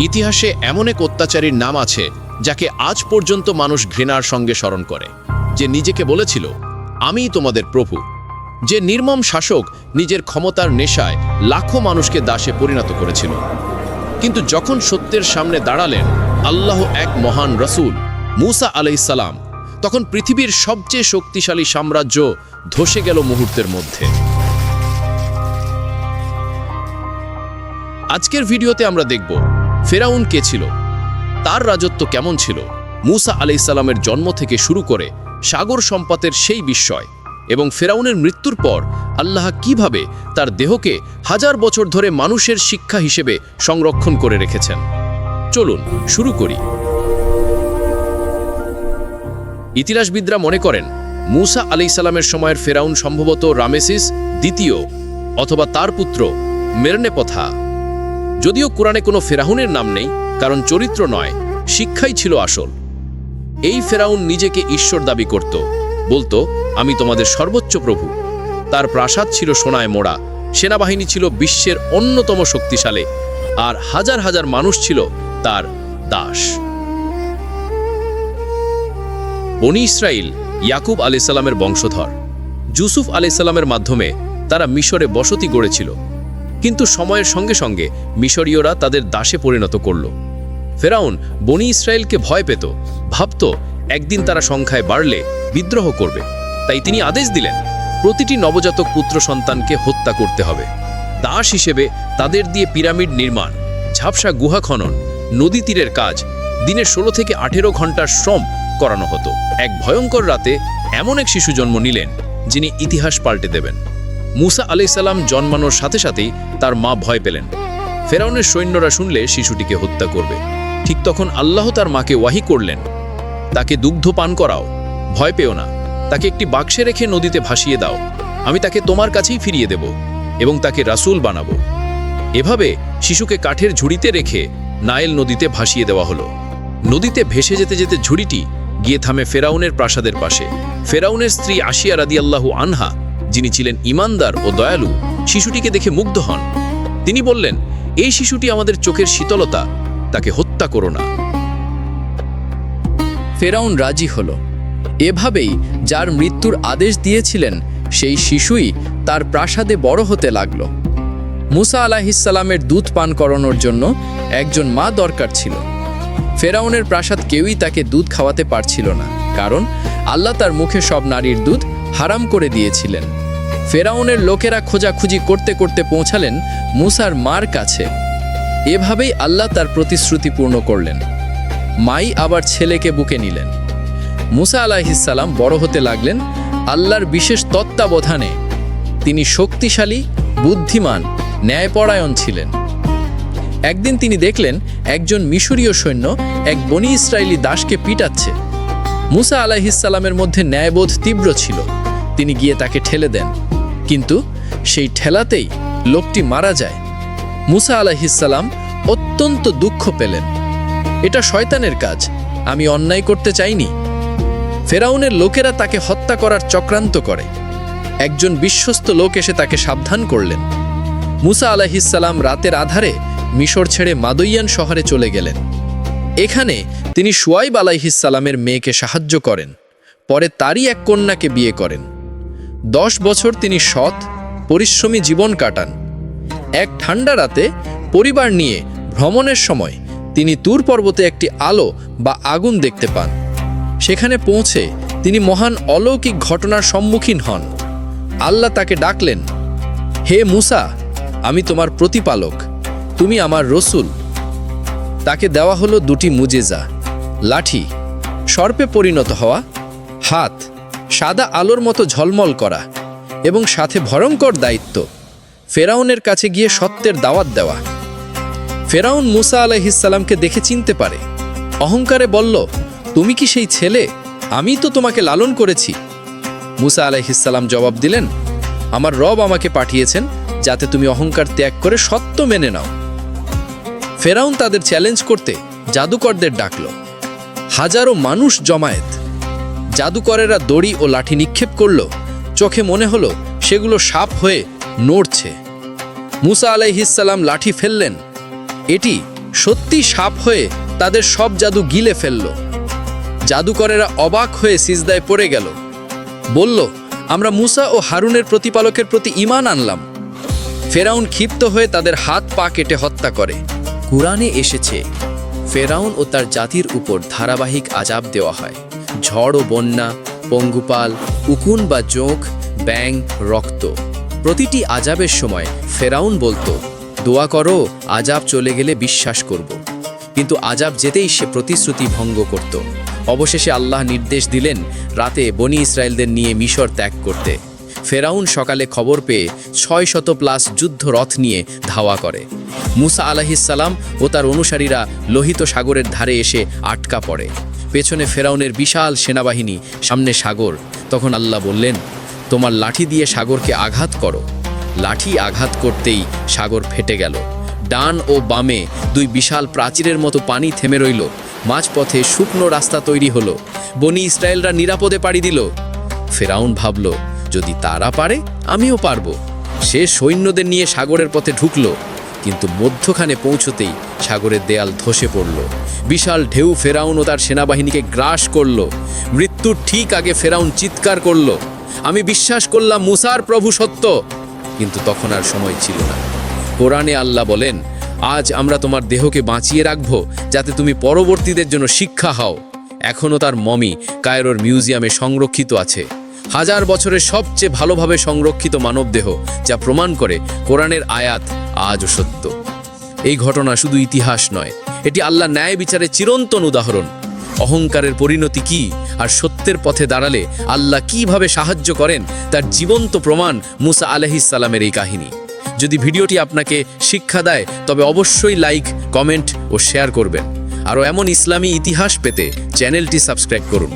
ইতিহাসে এমন এক অত্যাচারীর নাম আছে, যাকে আজ পর্যন্ত মানুষ ঘৃণার সঙ্গে স্মরণ করে, যে নিজেকে বলেছিল, আমিই তোমাদের প্রভু। যে নির্মম শাসক নিজের ক্ষমতার নেশায় লাখো মানুষকে দাসে পরিণত করেছিল। কিন্তু যখন সত্যের সামনে দাঁড়ালেন আল্লাহ এক মহান রসুল, মুসা আলাইসালাম তখন পৃথিবীর সবচেয়ে শক্তিশালী সাম্রাজ্য ধসে গেল মুহূর্তের মধ্যে। আজকের ভিডিওতে আমরা দেখব ফেরাউন কে ছিল? তার রাজত্ব কেমন ছিল? মুসা আলাইসাল্লামের জন্ম থেকে শুরু করে সাগর সম্পাতের সেই বিস্ময় এবং ফেরাউনের মৃত্যুর পর আল্লাহ কীভাবে তার দেহকে হাজার বছর ধরে মানুষের শিক্ষা হিসেবে সংরক্ষণ করে রেখেছেন? চলুন শুরু করি। ইতিহাসবিদরা মনে করেন, মুসা আলাইসাল্লামের সময়ের ফেরাউন সম্ভবত রামেসিস দ্বিতীয় অথবা তার পুত্র মেরনেপথা। যদিও কোরআনে কোনো ফেরাউনের নাম নেই, কারণ চরিত্র নয়, শিক্ষাই ছিল আসল। এই ফেরাউন নিজেকে ঈশ্বর দাবি করত, বলতো, আমি তোমাদের সর্বোচ্চ প্রভু। তার প্রাসাদ ছিল সোনায় মোড়া, সেনাবাহিনী ছিল বিশ্বের অন্যতম শক্তিশালী, আর হাজার হাজার মানুষ ছিল তার দাস। বনি ইসরাইল ইয়াকুব আলাইসাল্লামের বংশধর। জুসুফ আলাইসাল্লামের মাধ্যমে তারা মিশরে বসতি গড়েছিল। কিন্তু সময়ের সঙ্গে সঙ্গে মিশরীয়রা তাদের দাসে পরিণত করল। ফেরাউন বনি ইসরায়েলকে ভয় পেত, ভাবত একদিন তারা সংখ্যায় বাড়লে বিদ্রোহ করবে। তাই তিনি আদেশ দিলেন, প্রতিটি নবজাতক পুত্র সন্তানকে হত্যা করতে হবে। দাস হিসেবে তাদের দিয়ে পিরামিড নির্মাণ, ঝাপসা গুহা খনন, নদী তীরের কাজ, দিনে ষোলো থেকে আঠেরো ঘণ্টার শ্রম করানো হতো। এক ভয়ঙ্কর রাতে এমন এক শিশু জন্ম নিলেন, যিনি ইতিহাস পাল্টে দেবেন। মুসা আলাইসাল্লাম জন্মানোর সাথে সাথেই তার মা ভয় পেলেন। ফেরাউনের সৈন্যরা শুনলে শিশুটিকে হত্যা করবে। ঠিক তখন আল্লাহ তার মাকে ওয়াহি করলেন, তাকে দুগ্ধ পান করাও, ভয় পেও না। তাকে একটি বাক্সে রেখে নদীতে ভাসিয়ে দাও। আমি তাকে তোমার কাছেই ফিরিয়ে দেব এবং তাকে রাসূল বানাবো। এভাবে শিশুকে কাঠের ঝুড়িতে রেখে নাইল নদীতে ভাসিয়ে দেওয়া হলো। নদীতে ভেসে যেতে যেতে ঝুড়িটি গিয়ে থামে ফেরাউনের প্রাসাদের পাশে। ফেরাউনের স্ত্রী আশিয়া রাদিয়াল্লাহু আনহা যিনি ছিলেন ইমানদার ও দয়ালু, শিশুটিকে দেখে মুগ্ধ হন। তিনি বললেন, এই শিশুটি আমাদের চোখের শীতলতা, তাকে হত্যা করো না। ফেরাউন রাজি হল। এভাবেই যার মৃত্যুর আদেশ দিয়েছিলেন, সেই শিশুই তার প্রাসাদে বড় হতে লাগল। মুসা আলাহিসাল্লামের দুধ পান করানোর জন্য একজন মা দরকার ছিল। ফেরাউনের প্রাসাদ কেউই তাকে দুধ খাওয়াতে পারছিল না, কারণ আল্লাহ তার মুখে সব নারীর দুধ হারাম করে দিয়েছিলেন। ফেরাউনের লোকেরা খোঁজাখুঁজি করতে করতে পৌঁছালেন মুসার মার কাছে। এভাবেই আল্লাহ তার প্রতিশ্রুতি পূর্ণ করলেন। মাই আবার ছেলেকে বুকে নিলেন। মুসা আলাহিসাল্লাম বড় হতে লাগলেন আল্লাহর বিশেষ তত্ত্বাবধানে। তিনি শক্তিশালী, বুদ্ধিমান, ন্যায়পরায়ণ ছিলেন। একদিন তিনি দেখলেন একজন মিশরীয় সৈন্য এক বনি ইসরায়েলি দাসকে পিটাচ্ছে। মুসা আলাহিসাল্লামের মধ্যে ন্যায়বোধ তীব্র ছিল। তিনি গিয়ে তাকে ঠেলে দেন। কিন্তু সেই ঠেলাতেই লোকটি মারা যায়। মুসা আলাহিসাল্লাম অত্যন্ত দুঃখ পেলেন। এটা শয়তানের কাজ, আমি অন্যায় করতে চাইনি। ফেরাউনের লোকেরা তাকে হত্যা করার চক্রান্ত করে। একজন বিশ্বস্ত লোক এসে তাকে সাবধান করলেন। মুসা আলাহিসাল্লাম রাতের আধারে মিশর ছেড়ে মাদইয়ান শহরে চলে গেলেন। এখানে তিনি সুয়াইব আলাইহিসাল্লামের মেয়েকে সাহায্য করেন। পরে তারই এক কন্যাকে বিয়ে করেন। দশ বছর তিনি সৎ, পরিশ্রমী জীবন কাটান। এক ঠান্ডা রাতে পরিবার নিয়ে ভ্রমণের সময় তিনি তুর পর্বতে একটি আলো বা আগুন দেখতে পান। সেখানে পৌঁছে তিনি মহান অলৌকিক ঘটনার সম্মুখীন হন। আল্লাহ তাকে ডাকলেন, হে মুসা, আমি তোমার প্রতিপালক, তুমি আমার রসুল। তাকে দেওয়া হলো দুটি মুজেজা, লাঠি, সর্পে পরিণত হওয়া হাত সাদা আলোর মতো ঝলমল করা এবং সাথে ভয়ঙ্কর দায়িত্ব। ফেরাউনের কাছে গিয়ে সত্যের দাওয়াত দেওয়া। ফেরাউন মুসা আলাইহিসাল্লামকে দেখে চিনতে পারে। অহংকারে বলল, তুমি কি সেই ছেলে? আমি তো তোমাকে লালন করেছি। মুসা আলাইহিসাল্লাম জবাব দিলেন, আমার রব আমাকে পাঠিয়েছেন যাতে তুমি অহংকার ত্যাগ করে সত্য মেনে নাও। ফেরাউন তাদের চ্যালেঞ্জ করতে জাদুকরদের ডাকল। হাজারো মানুষ জমায়েত। জাদুকরেরা দড়ি ও লাঠি নিক্ষেপ করল। চোখে মনে হলো সেগুলো সাপ হয়ে নড়ছে। মুসা আলাইহিসাল্লাম লাঠি ফেললেন। এটি সত্যি সাপ হয়ে তাদের সব জাদু গিলে ফেলল। জাদুকরেরা অবাক হয়ে সিজদায় পড়ে গেল। বলল, আমরা মুসা ও হারুনের প্রতিপালকের প্রতি ইমান আনলাম। ফেরাউন ক্ষিপ্ত হয়ে তাদের হাত পা কেটে হত্যা করে। কুরআনে এসেছে, ফেরাউন ও তার জাতির উপর ধারাবাহিক আজাব দেওয়া হয়। ঝড় ও বন্যা, পঙ্গুপাল, উকুন বা জোঁক ব্যাং রক্ত। প্রতিটি আজাবের সময় ফেরাউন বলতো, দোয়া করো, আজাব চলে গেলে বিশ্বাস করব। কিন্তু আজাব যেতেই সে প্রতিশ্রুতি ভঙ্গ করত। অবশেষে আল্লাহ নির্দেশ দিলেন রাতে বনি ইসরায়েলদের নিয়ে মিশর ত্যাগ করতে। ফেরাউন সকালে খবর পেয়ে ছয় শত প্লাস যুদ্ধ রথ নিয়ে ধাওয়া করে। মুসা আলাহিসাল্লাম ও তার অনুসারীরা লোহিত সাগরের ধারে এসে আটকা পড়ে। পেছনে ফেরাউনের বিশাল সেনাবাহিনী, সামনে সাগর। তখন আল্লাহ বললেন, তোমার লাঠি দিয়ে সাগরকে আঘাত করো। লাঠি আঘাত করতেই সাগর ফেটে গেল। ডান ও বামে দুই বিশাল প্রাচীরের মতো পানি থেমে রইল। মাঝপথে শুকনো রাস্তা তৈরি হলো। বনি ইসরায়েলরা নিরাপদে পাড়ি দিল। ফেরাউন ভাবল, যদি তারা পারে, আমিও পারব। সে সৈন্যদের নিয়ে সাগরের পথে ঢুকলো। কিন্তু মধ্যখানে পৌঁছতেই সাগরের দেয়াল ধসে পড়ল। বিশাল ঢেউ ফেরাউন ও তার সেনাবাহিনীকে গ্রাস করল। মৃত্যুর ঠিক আগে ফেরাউন চিৎকার করল, আমি বিশ্বাস করলাম মুসার প্রভু সত্য। কিন্তু তখন আর সময় ছিল না। কোরআনে আল্লাহ বলেন, আজ আমরা তোমার দেহকে বাঁচিয়ে রাখব, যাতে তুমি পরবর্তীদের জন্য শিক্ষা হও। এখনও তার মমি কায়রোর মিউজিয়ামে সংরক্ষিত আছে। হাজার বছরের সবচেয়ে ভালোভাবে সংরক্ষিত মানবদেহ, যা প্রমাণ করে কোরআনের আয়াত আজও সত্য। এই ঘটনা শুধু ইতিহাস নয়, এটি আল্লাহ ন্যায় বিচারে চিরন্তন উদাহরণ। অহংকারের পরিণতি কি আর সত্যের পথে দাঁড়ালে আল্লাহ কীভাবে সাহায্য করেন, তার জীবন্ত প্রমাণ মুসা আলহিসাল্লামের এই কাহিনী। যদি ভিডিওটি আপনাকে শিক্ষা দেয়, তবে অবশ্যই লাইক, কমেন্ট ও শেয়ার করবেন। আরও এমন ইসলামী ইতিহাস পেতে চ্যানেলটি সাবস্ক্রাইব করুন।